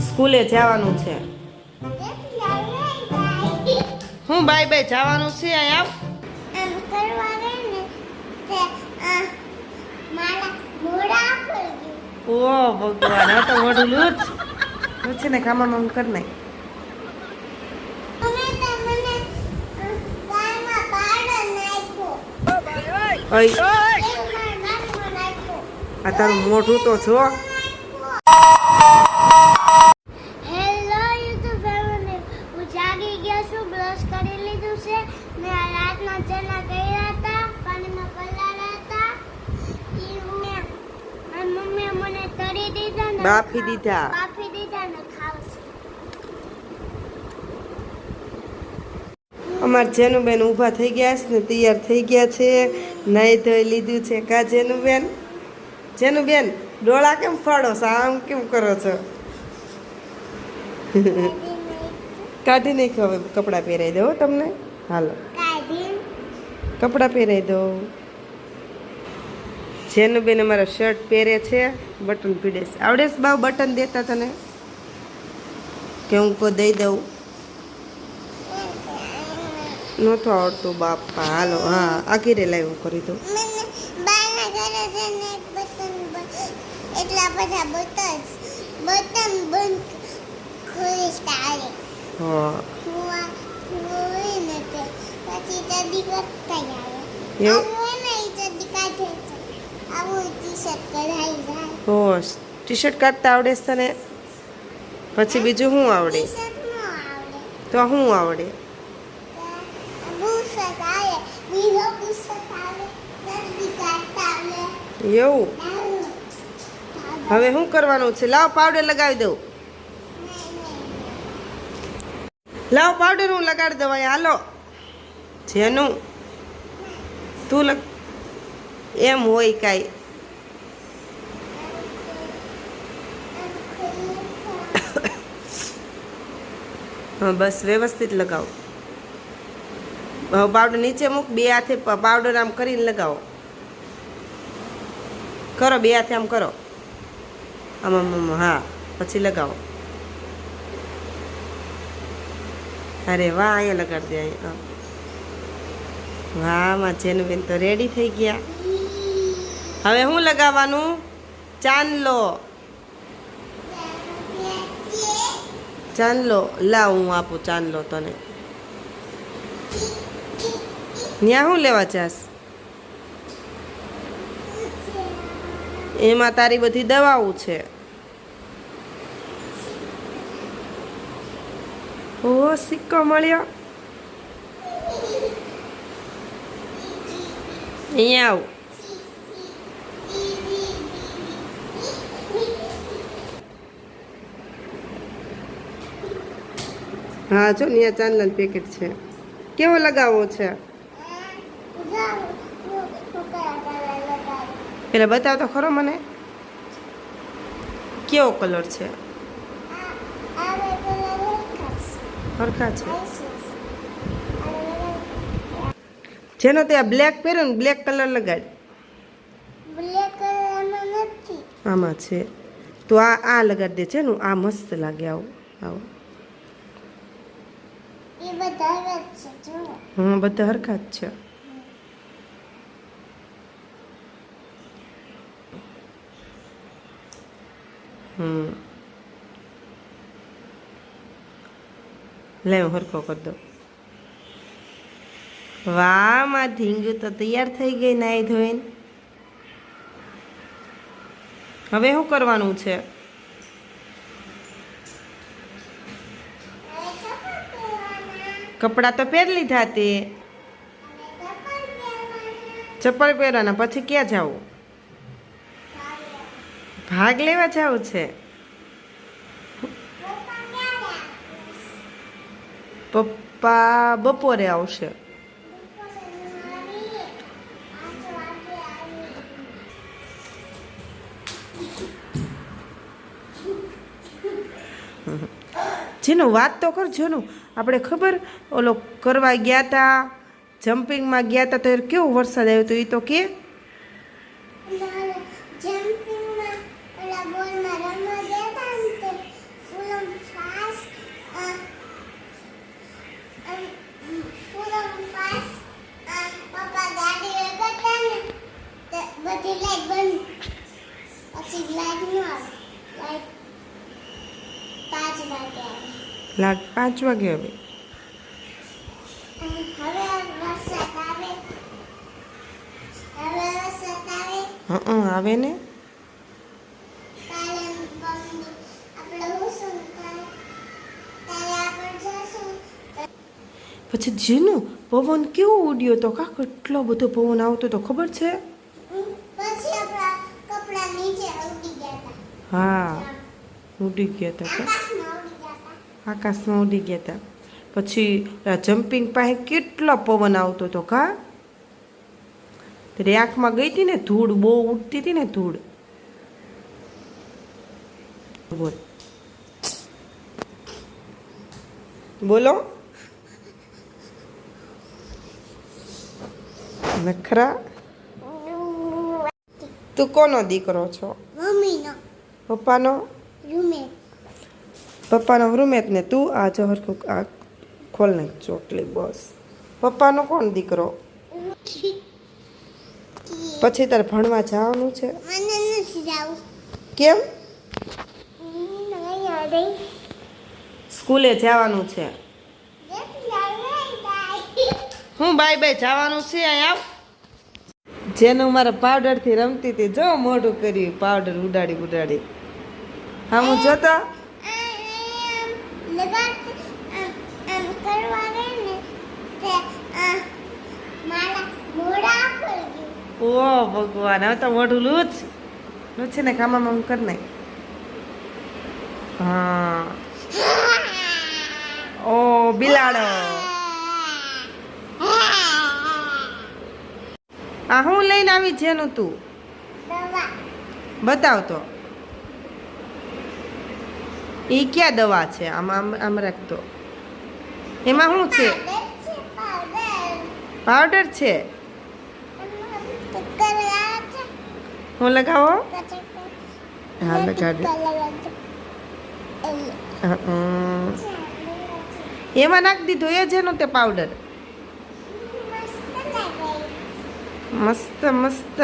સ્કૂલે જવાનું છે. હું બાય બાય જવાનું છે આવ ઓ ભગવાન આ તો મોઢું લૂચ હું છે ને કામમાં કર નાખ. આ તારું મોઢું તો જો હેલો યુટ્યુબ ફેમિલી હું જાગી ગયા છું બ્રશ કરી લીધું છે ને આ રાતના ચણા કર્યા હતા પાણીમાં પલાળ્યા હતા ઈ મેં મારી મમ્મીએ મને તળી દીધા ને બાફી દીધા. બાફી દીધા ને ખાવશે. અમાર જેનુબેન ઊભા થઈ ગયા છે ને તૈયાર થઈ ગયા છે. નાઈ ધોઈ લીધું છે કા જેનુબેન? જેનુબેન ડોળા કેમ ફાડો છો? આમ કેમ કરો છો? કાઢી નાખ્યો હવે કપડાં પહેરાવી દો તમને. હાલો. કપડાં પહેરાવી દો જેનુબેન અમારો શર્ટ પહેરે છે બટન પીડે છે. આવડે છે બાવ બટન દેતા તને? કે હું કોઈ દઈ દઉં? નહોતું આવડતું બાપા હાલો હા આખી લાઈવ કરી દઉં. એટલા બધા બટન બટન બંધ ખોલીશ તારે હા. પછી ચડી વધતા આવે. એવું? નહીં ચડી કાઢે. છે ટી શર્ટ કાઢતા આવડે છે તને? પછી બીજું શું આવડે? તો શું આવડે? એવું? હવે શું કરવાનું છે? લાવ પાવડર લગાવી દઉં. લાવ પાવડર હું લગાડી દઉં હાલો. જેનું. તું લગ એમ હોય કાંઈ. હા, બસ વ્યવસ્થિત લગાવો. પાવડર નીચે મૂક, બે હાથે પાવડર આમ કરીને લગાવો. કરો, બે હાથે આમ કરો. આમ આમ આમ, હા, પછી લગાવો. અરે વાહ, અહીંયા લગાડી દે, અહીંયા. વાહમાં જેનુબેન તો રેડી થઈ ગયા. હવે શું લગાવવાનું? ચાંદલો ચાંદલો લાવ હું આપું ચાંદલો તને. ત્યાં શું લેવા ચાસ એમાં તારી બધી દવાઓ છે. ઓ સિક્કો મળ્યો. અહીંયા આવ. હા, જો આ ચાંદલાનું પેકેટ છે. કેવો લગાવવો છે? પેલા બતાવ તો ખરો મને. કેવો કલર છે? હરખા છે. જેનો ત્યાં બ્લેક પહેર્યો ને બ્લેક કલર લગાડ. આમાં છે. તો આ આ લગાડી દે છે ને આ મસ્ત લાગે આવું. આવું. હા બધા હરખા જ છે. હમ. લે હરખો કરી દઉં. વાહ, માં ધીંગું તો તૈયાર થઈ ગઈ નાઈ ધોઈને. હવે શું કરવાનું છે? કપડાં તો પહેરી લીધા તે. ચપ્પલ પહેરવાના, પછી ક્યાં જવું? ભાગ લેવા જવું છે? પપ્પા બપોરે આવશે. જેનું વાત તો કર જેનું. આપણે ખબર? ઓલો કરવા ગયા હતા જમ્પિંગમાં ગયા હતા તો કેવો વરસાદ આવ્યો તો એ તો કે જમ્પિંગમાં ઓલા બોલમાં રમવા ગયા હતા ને તે વાગે લાગ પાંચ વાગે હવે હં આવે ને? પછી જીનું પવન કેવો ઉડ્યો તો કા કેટલો બધો પવન આવતો તો ખબર છે? હા ઉડી ગયા હતા આકાશમાં ઉડી ગયા હતા. પછી જમ્પિંગ પાસે કેટલો પવન આવતો હતો કા? ત્યારે આંખમાં ગઈ હતી ને ધૂળ બહુ ઉડતી હતી ને ધૂળ. બોલ. બોલો. નખરા. તું કોનો દીકરો છો? મમ્મીનો. પપ્પાનો? રૂમે પપ્પાનો રૂમેત ને તું આ જો હરખું આ ખોલ નાખ ચોટલી બસ. પપ્પાનો કોણ દીકરો? પછી તારે ભણવા જવાનું છે? કેમ? સ્કૂલે જવાનું છે. હું બાય બાય જવાનું છે આવ. જેનું મારા પાવડરથી રમતી હતી જો મોઢું કર્યું પાવડર ઉડાડી ઉડાડી હા હું જોતો? ઓ ભગવાન હવે તો મોઢું લૂચ લૂચ છે ને કામામાં હું કરી નાખ હા. ઓ બિલાડો. આ હું લઈને આવી જેનું તું? બતાવ તો. એ ક્યાં દવા છે? આમ આમ રાખતો એમાં શું છે? પાવડર છે. હું લગાવો? હા લગાડી એમાં નાખી દીધો એ જેનો તે પાવડર મસ્ત મસ્ત.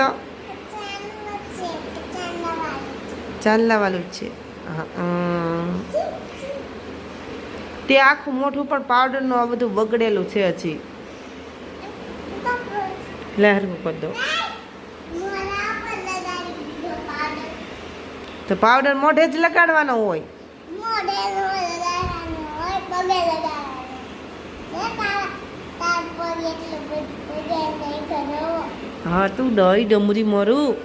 ચાંદલા વાળું છે. તે આખું મોઢું પણ પાવડરનું આ બધું બગડેલું છે હજી. લહેર કરી દો. તો પાવડર મોઢે જ લગાડવાનો હોય. હા, તું દહી ડમરી મરું.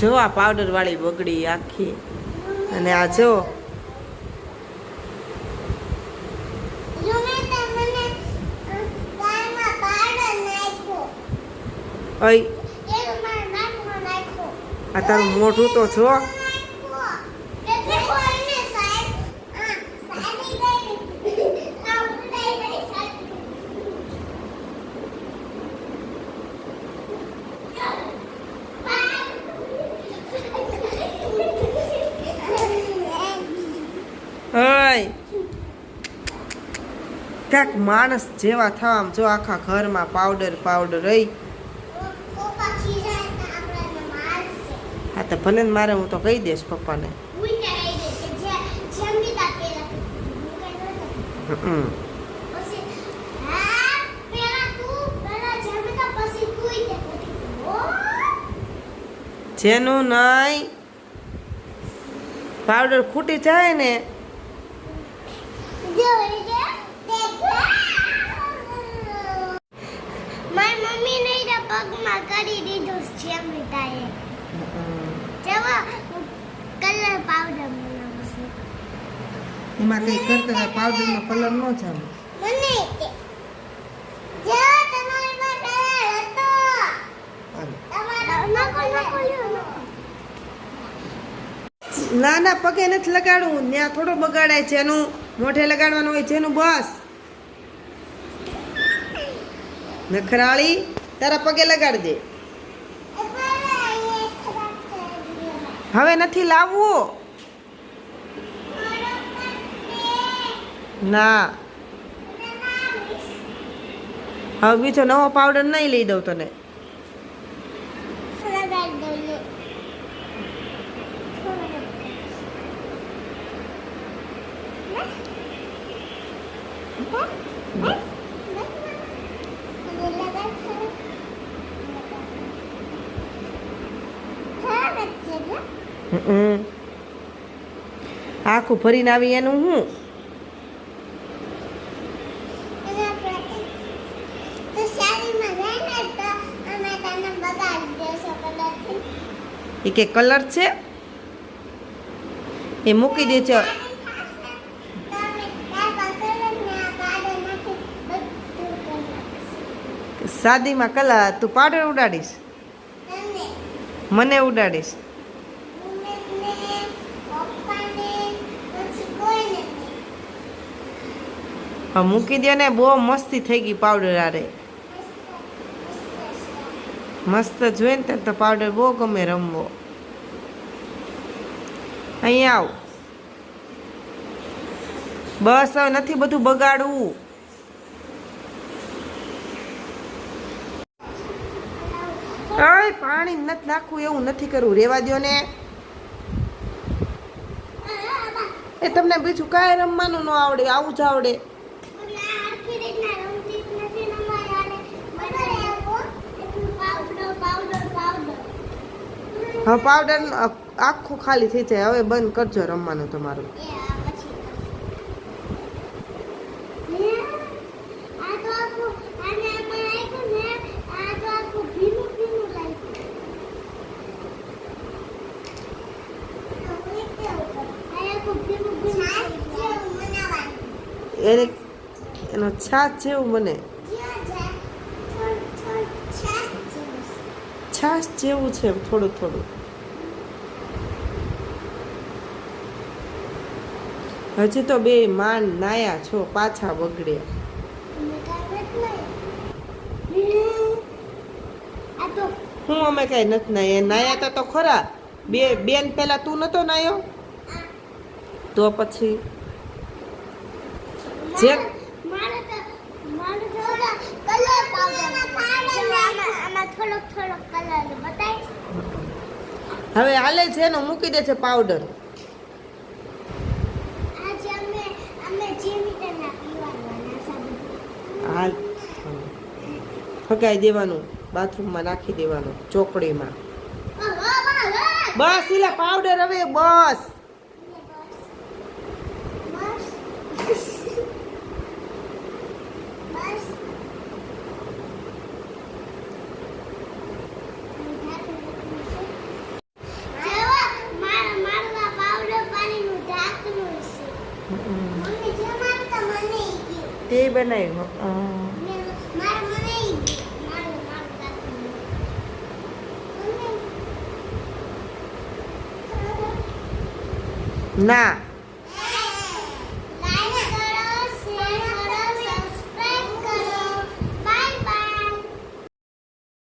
જો આ પાવડર વાળી બગડી આખી. અને આ જો. આ તારું મોઢું તો જો. કાંક માણસ જેવા થવા જો આખા ઘરમાં પાવડર પાવડર રહી. હા, તો ભલે ને મારે હું તો કહી દઈશ પપ્પાને. જેનું નહીં. પાવડર ખૂટી જાય ને. મમ્મી નહીં પગમાં કરી દીધું છે અમૃતાએ જવા કલર પાવડર બનાવું છું એમાં કઈ કરતા પાવડરનો કલર નો છે મને તે જો તમારી પાસે હતો. તમારો નકો નકો નકો ના. ના પગે નથી લગાડવું. ત્યાં થોડો બગાડાય છે. એનું મોઢે લગાડવાનું હોય છે. એનું બસ. નખરાળી, તારા પગે લગાડ દે. હવે નથી લાવવું. ના. હવે બીજો નવો પાવડર નહીં લઈ દઉં તને. આખું ભરીને આવી એનું હું? એ કે કલર છે? એ મૂકી દે છે. શાદીમાં કલર તું પાવડર ઉડાડીશ. મને ઉડાડીશ હા મૂકી દે ને, બહુ મસ્તી થઈ ગઈ પાવડર આરે મસ્ત જોઈ ને તો પાવડર બહુ ગમે રમવો. અહીંયા આવ. બસ હવે નથી બધું બગાડવું. પાણી નથી નાખવું, એવું નથી કરવું. રેવા દ્યો ને. એ તમને બીજું કાંઈ રમવાનું ન આવડે, આવું જ આવડે. હા પાવડર આખું ખાલી થઈ જાય. હવે બંધ કરજો રમવાનું તમારું. એને એનો છાશ જેવું બને છાશ જેવું છે થોડું થોડું. હજી તો બે માન નાયા છો પાછા બગડ્યા હું અમે કઈ નથી નાયા? નાયા તા તો ખરા. બે બેન પેલા તું નતો નાયો? તો પછી? જે હવે હાલે છે એનો મૂકી દે છે પાવડર હાલ. ફગાઈ દેવાનું. બાથરૂમમાં નાખી દેવાનું ચોકડીમાં. બસ એલા પાવડર હવે બસ. તે બનાવ્યું ના